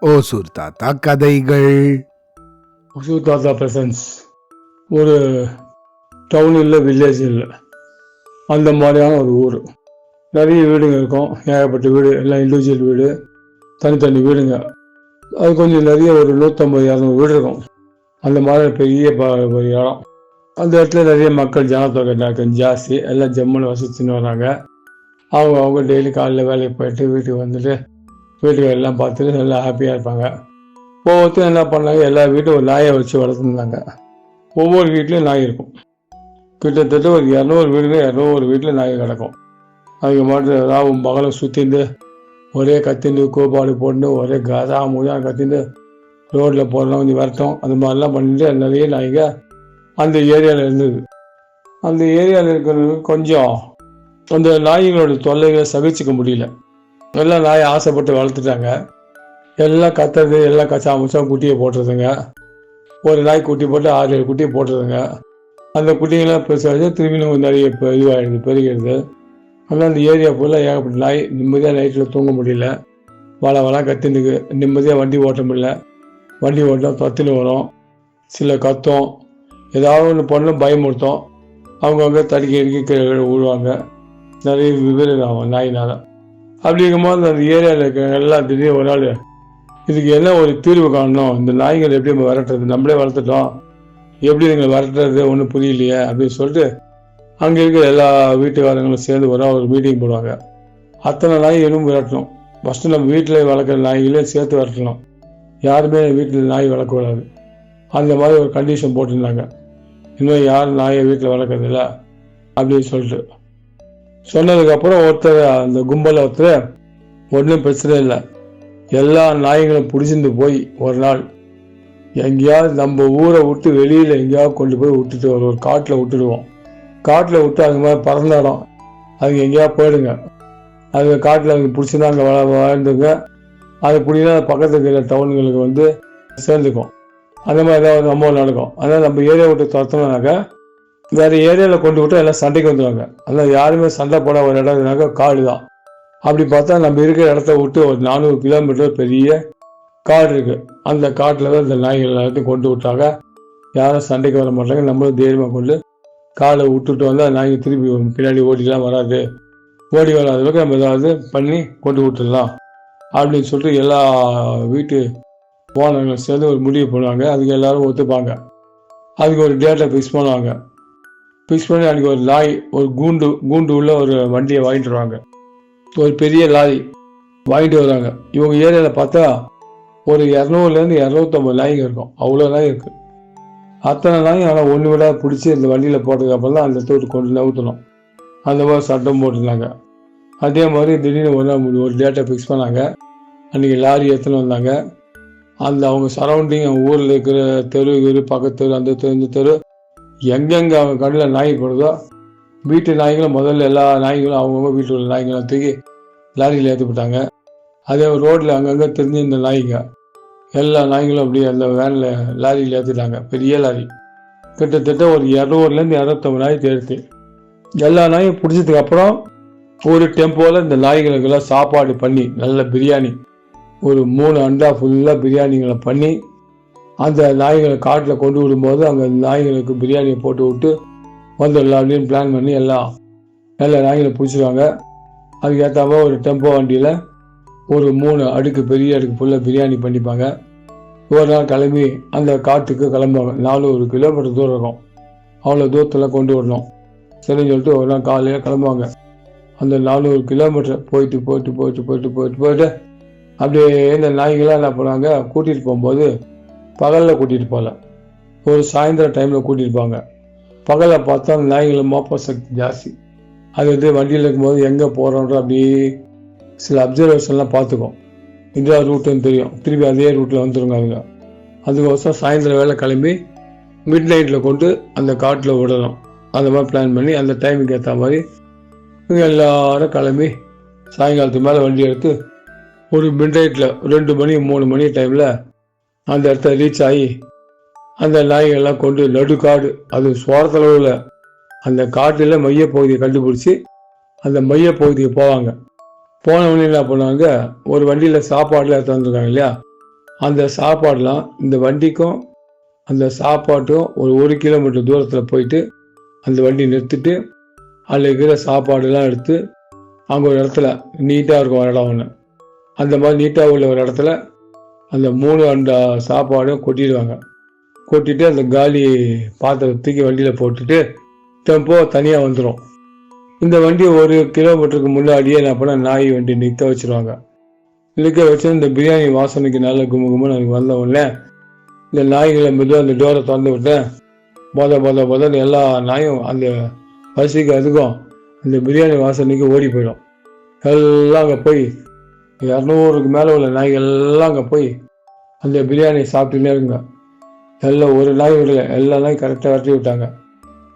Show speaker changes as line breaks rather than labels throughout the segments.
ஓசூர் தாத்தா கதைகள்.
ஒசூர் தாத்தா பிரசன்ஸ் ஒரு டவுன் இல்லை வில்லேஜ் இல்லை. அந்த மாதிரியான ஒரு ஊர். நிறைய வீடுங்க இருக்கும். ஏகப்பட்ட வீடு எல்லாம் இண்டிவிஜுவல் வீடு. தனித்தனி வீடுங்க. அது கொஞ்சம் நிறைய ஒரு நூற்றம்பது இரநூறு வீடு இருக்கும். அந்த மாதிரி பெரிய இடம். அந்த இடத்துல நிறைய மக்கள் ஜனத்தொகை ஜாஸ்தி எல்லாம் ஜம்முன்னு வசிச்சுன்னு வராங்க. அவங்க அவங்க டெய்லி காலையில் வேலைக்கு போயிட்டு வீட்டுக்கு வந்துட்டு வீட்டுக்கு எல்லாம் பார்த்துட்டு நல்லா ஹாப்பியாக இருப்பாங்க. ஒவ்வொருத்தரும் என்ன பண்ணாங்க எல்லா வீட்டும் ஒரு நாயை வச்சு வளர்த்துருந்தாங்க. ஒவ்வொரு வீட்லேயும் நாய் இருக்கும். கிட்டத்தட்ட ஒரு இரநூறு வீடுங்க இரநூறு வீட்டில் நாய் கிடக்கும். அதுக்கு மட்டும் ராவும் பகலும் சுற்றிந்து ஒரே கத்திண்டு கோபாடு போட்டு ஒரே கதா முதா கத்திண்டு ரோட்டில் போடலாம் கொஞ்சம் வரட்டும் அந்த மாதிரிலாம் பண்ணிட்டு நிறைய நாய்ங்க அந்த ஏரியாவில் இருந்தது. அந்த ஏரியாவில் இருக்கிறது கொஞ்சம் அந்த நாய்களுடைய தொல்லைகளை சகிச்சுக்க முடியல. எல்லாம் நாயை ஆசைப்பட்டு வளர்த்துட்டாங்க. எல்லாம் கத்துறது எல்லாம் கச்சா முச்சம் குட்டியை போட்டுறதுங்க. ஒரு நாய் குட்டி போட்டு ஆறு ஏழு குட்டியை போட்டுறதுங்க. அந்த குட்டிங்கெல்லாம் பெருசாக திரும்பியும் நிறைய இப்போ இதுவாகிடுது பெருகிடுது. அதனால் அந்த ஏரியா ஃபுல்லாக ஏகப்பட்ட நாய் நிம்மதியாக நைட்டில் தூங்க முடியல. வள வள கத்தினுக்கு நிம்மதியாக வண்டி ஓட்ட முடியல. வண்டி ஓட்டம் தத்துன்னு வரும். சில கத்தும். ஏதாவது ஒன்று பண்ணும் பயமுறுத்தும். அவங்கவுங்க தடுக்கி இறுக்கி கீழே விழுவாங்க. நிறைய விபரீதம் ஆகும் நாயினால். அப்படி இருக்கும்போது அந்த ஏரியாவில் இருக்க எல்லாம் திடீர்னு ஒரு நாள் இதுக்கு என்ன ஒரு தீர்வு காணணும்? இந்த நாய்கள் எப்படி நம்ம விரட்டுறது நம்மளே வளர்த்துட்டோம். எப்படி நீங்கள் விரட்டுறது ஒன்றும் புரியலையே அப்படின்னு சொல்லிட்டு அங்கே இருக்கிற எல்லா வீட்டுக்காரங்களும் சேர்ந்து ஒரு ஒரு மீட்டிங் போடுவாங்க. அத்தனை நாய்களும் விரட்டணும். ஃபஸ்ட்டு நம்ம வீட்டில் வளர்க்குற நாய்களே சேர்த்து விரட்டணும் யாருமே வீட்டில் நாய் வளர்க்கக்கூடாது. அந்த மாதிரி ஒரு கண்டிஷன் போட்டிருந்தாங்க. இன்னும் யாரும் நாயை வீட்டில் வளர்க்குறதில்ல அப்படின்னு சொல்லிட்டு. சொன்னதுக்கப்புறம் ஒருத்தர் அந்த கும்பலில் ஒருத்தர் ஒன்றும் பிரச்சனை இல்லை. எல்லா நாய்களும் பிடிச்சிருந்து போய் ஒரு நாள் எங்கேயாவது நம்ம ஊரை விட்டு வெளியில் எங்கேயாவது கொண்டு போய் விட்டுட்டு ஒரு ஒரு காட்டில் விட்டுடுவோம். காட்டில் விட்டு அது மாதிரி பறந்த இடம். அதுக்கு எங்கேயாவது போயிடுங்க. அது காட்டில் அங்கே பிடிச்சிருந்தா அங்கே வள வாழ்ந்துங்க அது பிடினா பக்கத்தில் இருக்கிற டவுனுங்களுக்கு வந்து சேர்ந்துக்கும். அந்த மாதிரி ஏதாவது ஒரு சம்பவம் நடக்கும். அதனால் நம்ம ஏரியா விட்டு துரத்தணும்னாக்கா வேறு ஏரியாவில் கொண்டு விட்டு எல்லாம் சண்டைக்கு வந்துடுவாங்க அதனால் யாருமே சண்டை போட ஒரு இடம்னாக்க காடு தான். அப்படி பார்த்தா நம்ம இருக்கிற இடத்த விட்டு ஒரு நானூறு கிலோமீட்டர் பெரிய காடு இருக்கு. அந்த காட்டில் தான் இந்த நாய்கள் எல்லாத்தையும் கொண்டு விட்டாங்க. யாரும் சண்டைக்கு வர மாட்டாங்க. நம்மளும் தைரியமாக கொண்டு காலை விட்டுட்டு வந்து அந்த திருப்பி வரும். பின்னாடி ஓடிலாம் வராது. ஓடி வராத அளவுக்கு நம்ம ஏதாவது பண்ணி கொண்டு விட்டுடலாம். அப்படின்னு சொல்லிட்டு எல்லா வீட்டு ஓனர்கள் சேர்ந்து ஒரு முடிவு பண்ணுவாங்க. அதுக்கு எல்லாரும் ஒத்துப்பாங்க. அதுக்கு ஒரு டேட்டை ஃபிக்ஸ் பண்ணுவாங்க. ஃபிக்ஸ் பண்ணி அன்றைக்கி ஒரு லாரி ஒரு கூண்டு கூண்டு உள்ள ஒரு வண்டியை வாங்கிட்டு வருவாங்க. ஒரு பெரிய லாரி வாங்கிட்டு வராங்க இவங்க ஏரியாவில் பார்த்தா ஒரு இரநூறுலேருந்து இரநூத்தம்பது நாய்ங்க இருக்கும். அவ்வளோ நாய் இருக்குது அத்தனை நாயும் ஆனால் ஒன்று விட பிடிச்சி இந்த வண்டியில் போட்டதுக்கப்புறம் தான் அந்த தூட்டு கொண்டு நவுத்தணும் அந்த மாதிரி சட்டம் போட்டிருந்தாங்க. அதே மாதிரி திடீர்னு ஒன்றா முடி- ஒரு டேட்டை ஃபிக்ஸ் பண்ணாங்க. அன்றைக்கி லாரி எடுத்துன்னு வந்தாங்க. அந்த அவங்க சரௌண்டிங் அவங்க ஊரில் இருக்கிற தெரு தெரு பக்கத்து தெரு அந்த தெரு இந்த தெரு எங்கெங்கே அவங்க கண்ணில் நாய் போடுதோ வீட்டு நாய்களும் முதல்ல எல்லா நாய்களும் அவங்கவுங்க வீட்டில் உள்ள நாய்களும் தூக்கி லாரியில் ஏற்றி போட்டாங்க. அதே ரோட்டில் அங்கங்கே தெரிஞ்சு இந்த நாய்ங்க. எல்லா நாய்களும் அப்படியே அந்த வேனில் லாரியில் ஏற்றிட்டாங்க பெரிய லாரி. கிட்டத்தட்ட ஒரு இரநூறுலேருந்து இரநூத்தம்பது நாய் தேர்த்து எல்லா நாயும் பிடிச்சதுக்கு அப்புறம் ஒரு டெம்போவில் இந்த நாய்களுக்கெல்லாம் சாப்பாடு பண்ணி நல்ல பிரியாணி. ஒரு மூணு அண்டா ஃபுல்லாக பிரியாணிகளை பண்ணி அந்த நாய்களை காட்டில் கொண்டு விடும்போது அங்கே நாய்களுக்கு பிரியாணியை போட்டு விட்டு வந்துடலாம் அப்படின்னு பிளான் பண்ணி எல்லாம் நல்ல நாய்களை பிடிச்சிருவாங்க. அதுக்கேற்ற ஒரு டெம்போ வண்டியில் ஒரு மூணு அடுக்கு பெரிய அடுக்கு ஃபுல்லாக பிரியாணி பண்ணிப்பாங்க. ஒரு நாள் கிளம்பி அந்த காட்டுக்கு கிளம்புவாங்க. நானூறு கிலோமீட்டர் தூரம் இருக்கும். அவ்வளோ தூரத்தில் கொண்டு வரணும். சரின்னு சொல்லிட்டு ஒரு நாள் காலையில் கிளம்புவாங்க. அந்த நானூறு கிலோமீட்டர் போயிட்டு போயிட்டு போயிட்டு போயிட்டு போயிட்டு போயிட்டு அப்படியே இந்த நாய்களாக என்ன பண்ணுவாங்க? கூட்டிகிட்டு போகும்போது பகலில் கூட்டிகிட்டு போகல ஒரு சாயந்தரம் டைமில் கூட்டிகிட்டு போவாங்க பகலில் பார்த்தா அந்த நாய்கள் மோப்ப சக்தி ஜாஸ்தி. அது வந்து வண்டியில் இருக்கும்போது எங்கே போகிறோன்ற அப்படியே சில அப்சர்வேஷன்லாம் பார்த்துக்கும். இந்த ரூட்டுன்னு தெரியும். திருப்பி அதே ரூட்டில் வந்துருங்க அதுங்க அதுக்கோசரம் சாயந்தரம் வேலை கிளம்பி மிட் நைட்டில் கொண்டு அந்த காட்டில் விடணும். அந்த மாதிரி பிளான் பண்ணி அந்த டைமுக்கு ஏற்ற மாதிரி இவங்க எல்லாரும் கிளம்பி சாயங்காலத்துக்கு மேலே வண்டி எடுத்து ஒரு மிட் நைட்டில் ரெண்டு மணி மூணு மணி டைமில் அந்த இடத்த ரீச் ஆகி அந்த நாய்கள்லாம் கொண்டு நடுக்காடு அது சோரத்தளவில் அந்த காட்டில் மையப்பகுதியை கண்டுபிடிச்சி அந்த மையப்பகுதிக்கு போவாங்க. போனவொடனே என்ன பண்ணுவாங்க ஒரு வண்டியில் சாப்பாடுலாம் எடுத்து வந்திருக்காங்க இல்லையா? அந்த சாப்பாடெலாம் இந்த வண்டிக்கும் அந்த சாப்பாட்டும் ஒரு ஒரு கிலோமீட்டர் தூரத்தில் போயிட்டு அந்த வண்டி நிறுத்திட்டு அதில் இருக்கிற சாப்பாடுலாம் எடுத்து அங்கே ஒரு இடத்துல நீட்டாக இருக்கும் ஒரு இடம் ஒன்று அந்த மாதிரி நீட்டாக உள்ள ஒரு இடத்துல அந்த மூணு அந்த சாப்பாடும் கொட்டிடுவாங்க. கொட்டிட்டு அந்த காலி பாத்திரத்தை தூக்கி வண்டியில் போட்டுட்டு டெம்போ தனியாக வந்துடும் இந்த வண்டி ஒரு கிலோமீட்டருக்கு முன்னாடியே என்ன பண்ண நாய் வண்டி நிற்க வச்சிருவாங்க. நிற்க வச்சு இந்த பிரியாணி வாசனைக்கு நல்ல கும்மு கும்முன்னு எனக்கு வந்த உடனே இந்த நாய்களை மெதுவாக அந்த டோரை திறந்து விட்டேன் போத போத முதல்ல எல்லா நாயும் அந்த பசிக்கு அதுக்கும் அந்த பிரியாணி வாசனைக்கு ஓடி போயிடும். எல்லாம் அங்கே போய் இரநூறுக்கு மேலே உள்ள நாய்கள் எல்லாம் அங்கே போய் அந்த பிரியாணி சாப்பிட்டுன்னே இருக்குங்க எல்லாம் ஒரு நாய் விடல எல்லா நாய் கரெக்டாக வரட்டி விட்டாங்க.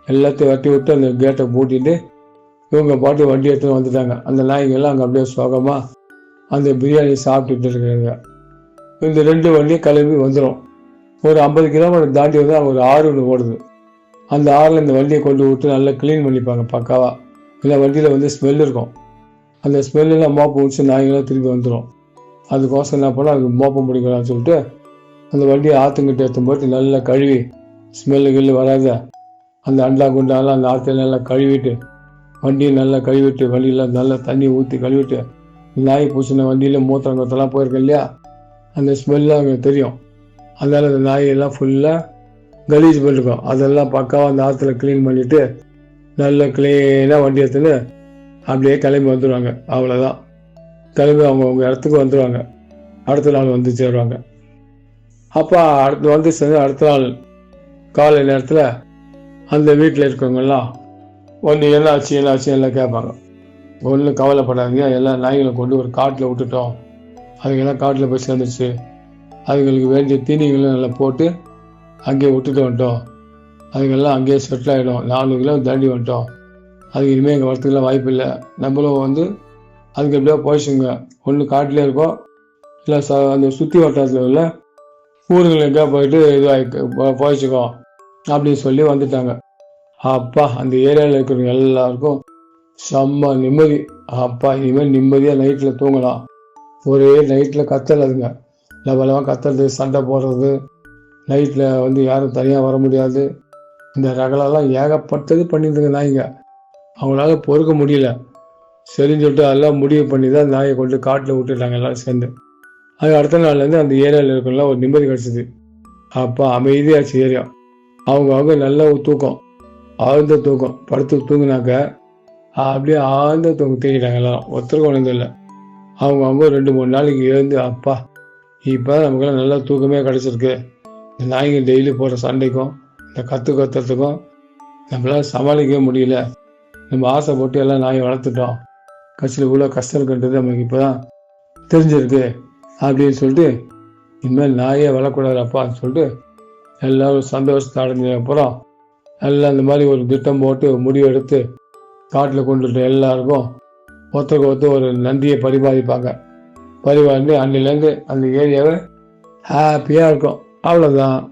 எல்லாத்தையும் வரட்டி விட்டு அந்த கேட்டை பூட்டிட்டு இவங்க பாட்டு வண்டி எடுத்துன்னு வந்துட்டாங்க. அந்த நாய்கள்லாம் அங்கே அப்படியே சோகமாக அந்த பிரியாணி சாப்பிட்டுட்டு இருக்கிறாங்க இந்த ரெண்டு வண்டியும் கிளம்பி வந்துடும் ஒரு ஐம்பது கிலோமீட்டர் தாண்டி வந்து ஒரு ஆறு ஒன்று ஓடுது. அந்த ஆறில் இந்த வண்டியை கொண்டு விட்டு நல்லா க்ளீன் பண்ணிப்பாங்க பக்காவாக இல்லை வண்டியில் வந்து ஸ்மெல் இருக்கும். அந்த ஸ்மெல்லாம் மோப்பம் வச்சு நாய்களாம் திரும்பி வந்துடும் அதுக்கோசம் என்ன பண்ணால் அதுக்கு மோப்பம் பிடிக்கலாம்னு சொல்லிட்டு அந்த வண்டியை ஆற்றுங்கிட்ட ஏற்றும் போட்டு நல்லா கழுவி ஸ்மெல்லு கில்லு வராத அந்த அண்டா குண்டாலாம் அந்த ஆற்றுல நல்லா கழுவிட்டு வண்டியை நல்லா கழுவிட்டு வண்டியில் நல்லா தண்ணி ஊற்றி கழுவிட்டு நாய் பூசின வண்டியில் மூத்திரம் போயிருக்கு போயிருக்கேன் இல்லையா? அந்த ஸ்மெல்லாம் அங்கே தெரியும். அதனால் அந்த நாயெல்லாம் ஃபுல்லாக கலீஜ் பண்ணிருக்கோம். அதெல்லாம் பக்காவாக அந்த ஆற்றுல க்ளீன் பண்ணிவிட்டு நல்லா க்ளீனாக வண்டி எடுத்துன்னு அப்படியே கிளம்பி வந்துடுவாங்க அவ்வளோதான் கிளம்பி அவங்க அவங்க இடத்துக்கு வந்துடுவாங்க அடுத்த நாள் வந்து சேருவாங்க. அப்போ அடுத்து வந்து சேர்ந்து அடுத்த நாள் காலை நேரத்தில் அந்த வீட்டில் இருக்கவங்கெல்லாம் ஒன்று என்ன ஆச்சு என்ன ஆச்சு எல்லாம் கேட்பாங்க. ஒன்றும் கவலைப்படாதீங்க. எல்லா நாய்களை கொண்டு ஒரு காட்டில் விட்டுட்டோம். அதுக்கெல்லாம் காட்டில் போய் சேர்ந்துருச்சு அதுங்களுக்கு வேண்டிய தீனிகளும் நல்லா போட்டு அங்கேயே விட்டுட்டு வந்துட்டோம். அதுக்கெல்லாம் அங்கேயே செட்டில் ஆகிடும் நாலு கிலோ தாண்டி வந்துட்டோம். அது இனிமேல் எங்கள் வரத்துக்குலாம் வாய்ப்பு இல்லை. நம்மளும் வந்து அதுக்கு எப்படியோ போயிடுச்சுங்க. ஒன்று காட்டிலே இருக்கோம் இல்லை ச அந்த சுற்றி வட்டாரத்தில் உள்ள ஊருங்களை எங்கேயா போயிட்டு இதுவாகி போயிடுச்சுக்கோ அப்படின்னு சொல்லி வந்துட்டாங்க. அப்பா அந்த ஏரியாவில் இருக்கிறவங்க எல்லாருக்கும் செம்ம நிம்மதி. அப்பா இனிமேல் நிம்மதியாக நைட்டில் தூங்கலாம். ஒரே நைட்டில் கத்தல் அதுங்க லவலமாக கத்துறது சண்டை போடுறது. நைட்டில் வந்து யாரும் தனியாக வர முடியாது. இந்த ரகலெல்லாம் ஏகப்பட்டது பண்ணியிருந்துங்க நாய்ங்க. அவங்களால பொறுக்க முடியல. சரின்னு சொல்லிட்டு எல்லாம் முடிவு பண்ணி தான் நாயை கொண்டு காட்டில் விட்டுட்டாங்க எல்லாம் சேர்ந்து. அது அடுத்த நாள்லேருந்து அந்த ஏரியாவில் இருக்கலாம் ஒரு நிம்மதி கிடச்சிது. அப்போ அமைதியாச்சு ஏரியா அவங்க அவங்க நல்ல தூக்கம். ஆழ்ந்த தூக்கம். படுத்து தூங்கினாக்க அப்படியே ஆழ்ந்த தூக்கம் தூங்கிட்டாங்க எல்லாரும். ஒருத்தருக்கு ஒன்றும் இல்லை அவங்க அவங்க ரெண்டு மூணு நாளைக்கு எழுந்து அப்பா இப்போ நமக்கெல்லாம் நல்ல தூக்கமே கிடச்சிருக்கு. இந்த நாய்ங்க டெய்லி போடுற சண்டைக்கும் இந்த கற்று கத்துறதுக்கும் நம்மளால் சமாளிக்கவே முடியல. நம்ம ஆசை போட்டு எல்லாம் நாயை வளர்த்துட்டோம். கட்சியில் இவ்வளோ கஷ்டம் இருக்குன்றது நமக்கு இப்போ தான் தெரிஞ்சிருக்கு. அப்படின்னு சொல்லிட்டு இனிமேல் நாயே வளரக்கூடாது அப்பான்னு சொல்லிட்டு எல்லாரும் சந்தோஷத்தை அடைஞ்சதுக்கப்புறம் அப்புறம் எல்லாம் இந்த மாதிரி ஒரு திட்டம் போட்டு முடிவு எடுத்து காட்டில் கொண்டுட்டு எல்லாருக்கும் ஒருத்தருக்கு ஒருத்தர் ஒரு நந்தியை பரிபாதிப்பாங்க பரிபாதி அன்னிலேருந்து அந்த ஏரியாவை ஹாப்பியாக இருக்கும். அவ்வளோதான்